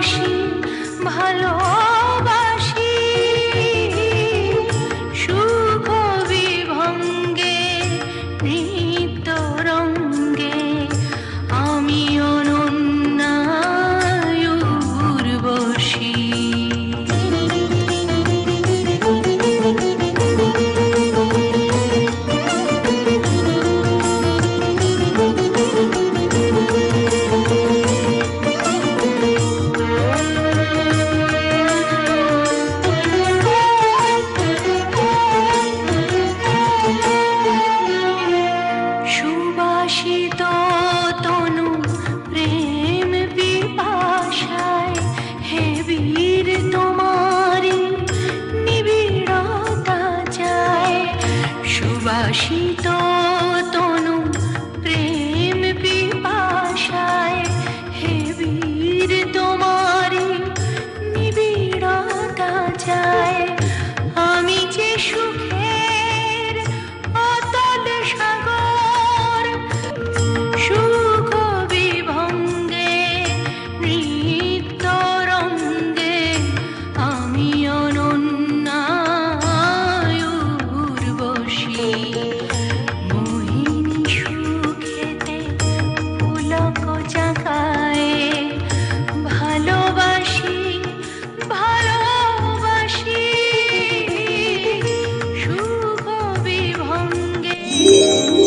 ভালোবাসি ভালো শীত তনু প্রেম বিপাশায় হে বীর তোমারি নিবিড়তা চায় সুবাসিত Música